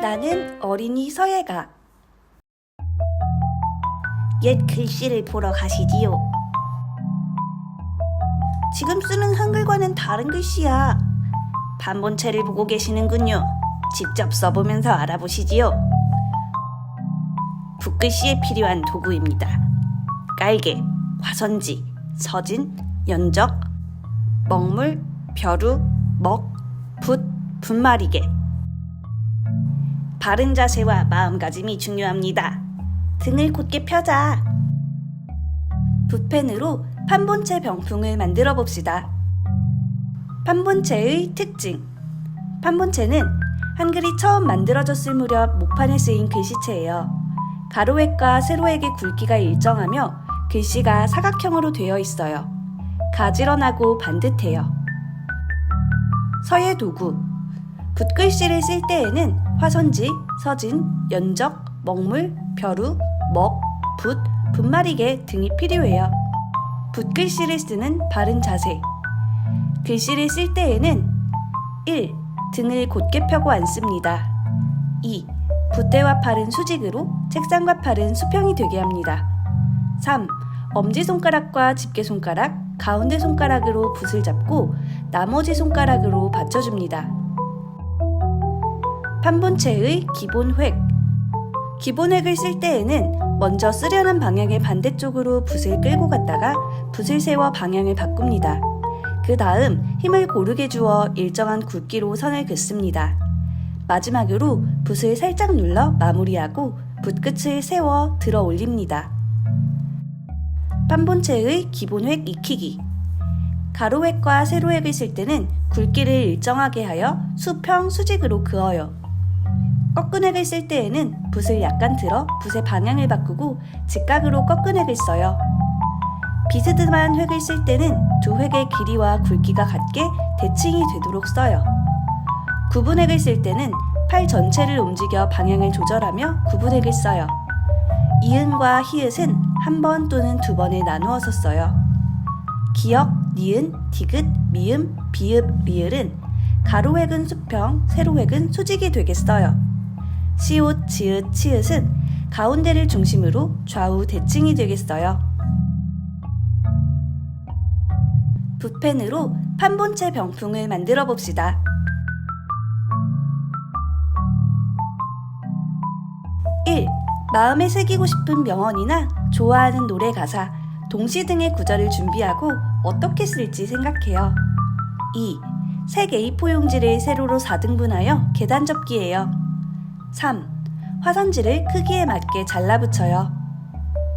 나는 어린이 서예가 옛 글씨를 보러 가시지요. 지금 쓰는 한글과는 다른 글씨야. 반본체를 보고 계시는군요. 직접 써보면서 알아보시지요. 붓글씨에 필요한 도구입니다. 깔개, 화선지, 서진, 연적, 먹물, 벼루, 먹, 붓, 분말이개. 바른 자세와 마음가짐이 중요합니다. 등을 곧게 펴자. 붓펜으로 판본체 병풍을 만들어 봅시다. 판본체의 특징. 판본체는 한글이 처음 만들어졌을 무렵 목판에 쓰인 글씨체예요. 가로획과 세로획의 굵기가 일정하며 글씨가 사각형으로 되어 있어요. 가지런하고 반듯해요. 서예 도구. 붓글씨를 쓸 때에는 화선지, 서진, 연적, 먹물, 벼루, 먹, 붓, 분말이개 등이 필요해요. 붓글씨를 쓰는 바른 자세. 글씨를 쓸 때에는 1. 등을 곧게 펴고 앉습니다. 2. 붓대와 팔은 수직으로 책상과 팔은 수평이 되게 합니다. 3. 엄지손가락과 집게손가락, 가운데 손가락으로 붓을 잡고 나머지 손가락으로 받쳐줍니다. 판본체의 기본 획. 기본 획을 쓸 때에는 먼저 쓰려는 방향의 반대쪽으로 붓을 끌고 갔다가 붓을 세워 방향을 바꿉니다. 그 다음 힘을 고르게 주어 일정한 굵기로 선을 긋습니다. 마지막으로 붓을 살짝 눌러 마무리하고 붓끝을 세워 들어 올립니다. 판본체의 기본 획 익히기. 가로획과 세로획을 쓸 때는 굵기를 일정하게 하여 수평, 수직으로 그어요. 꺾은 획을 쓸 때에는 붓을 약간 들어 붓의 방향을 바꾸고 직각으로 꺾은 획을 써요. 비스듬한 획을 쓸 때는 두 획의 길이와 굵기가 같게 대칭이 되도록 써요. 구분 획을 쓸 때는 팔 전체를 움직여 방향을 조절하며 구분 획을 써요. 이은과 히읗은 한 번 또는 두 번에 나누어서 써요. 기역, 니은, 디귿, 미음, 비읍, 리을은 가로획은 수평, 세로획은 수직이 되겠어요. 시옷, 지읒, 치읒은 가운데를 중심으로 좌우 대칭이 되겠어요. 붓펜으로 판본체 병풍을 만들어 봅시다. 1. 마음에 새기고 싶은 명언이나 좋아하는 노래 가사, 동시 등의 구절을 준비하고 어떻게 쓸지 생각해요. 2. 색 A4 용지를 세로로 4등분하여 계단 접기예요. 3. 화선지를 크기에 맞게 잘라붙여요.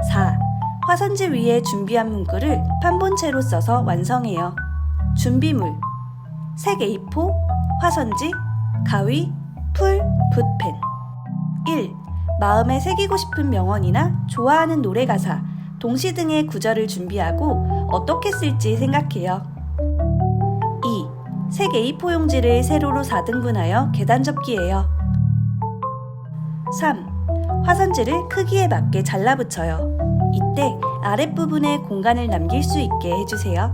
4. 화선지 위에 준비한 문구를 판본체로 써서 완성해요. 준비물 색 A4, 화선지, 가위, 풀, 붓펜 1. 마음에 새기고 싶은 명언이나 좋아하는 노래 가사, 동시 등의 구절을 준비하고 어떻게 쓸지 생각해요. 2. 색 A4 용지를 세로로 4등분하여 계단 접기예요. 3. 화선지를 크기에 맞게 잘라붙여요. 이때 아랫부분에 공간을 남길 수 있게 해주세요.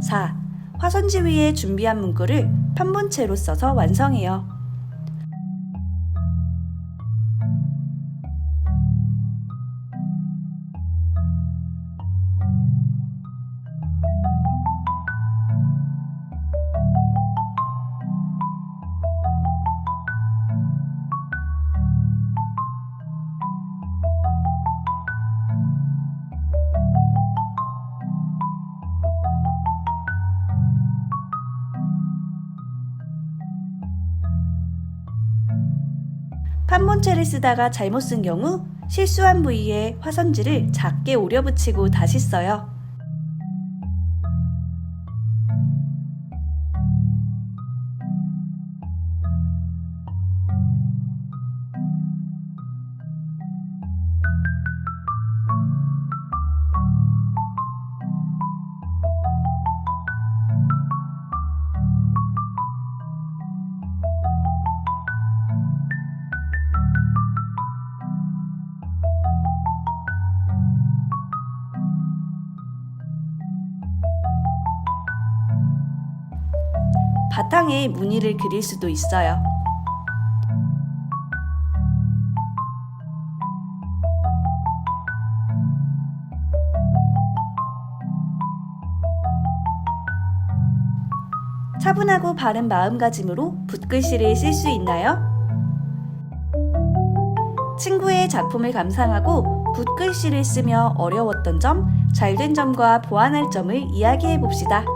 4. 화선지 위에 준비한 문구를 판본체로 써서 완성해요. 판본체를 쓰다가 잘못 쓴 경우 실수한 부위에 화선지를 작게 오려 붙이고 다시 써요. 바탕에 무늬를 그릴 수도 있어요. 차분하고 바른 마음가짐으로 붓글씨를 쓸 수 있나요? 친구의 작품을 감상하고 붓글씨를 쓰며 어려웠던 점, 잘된 점과 보완할 점을 이야기해 봅시다.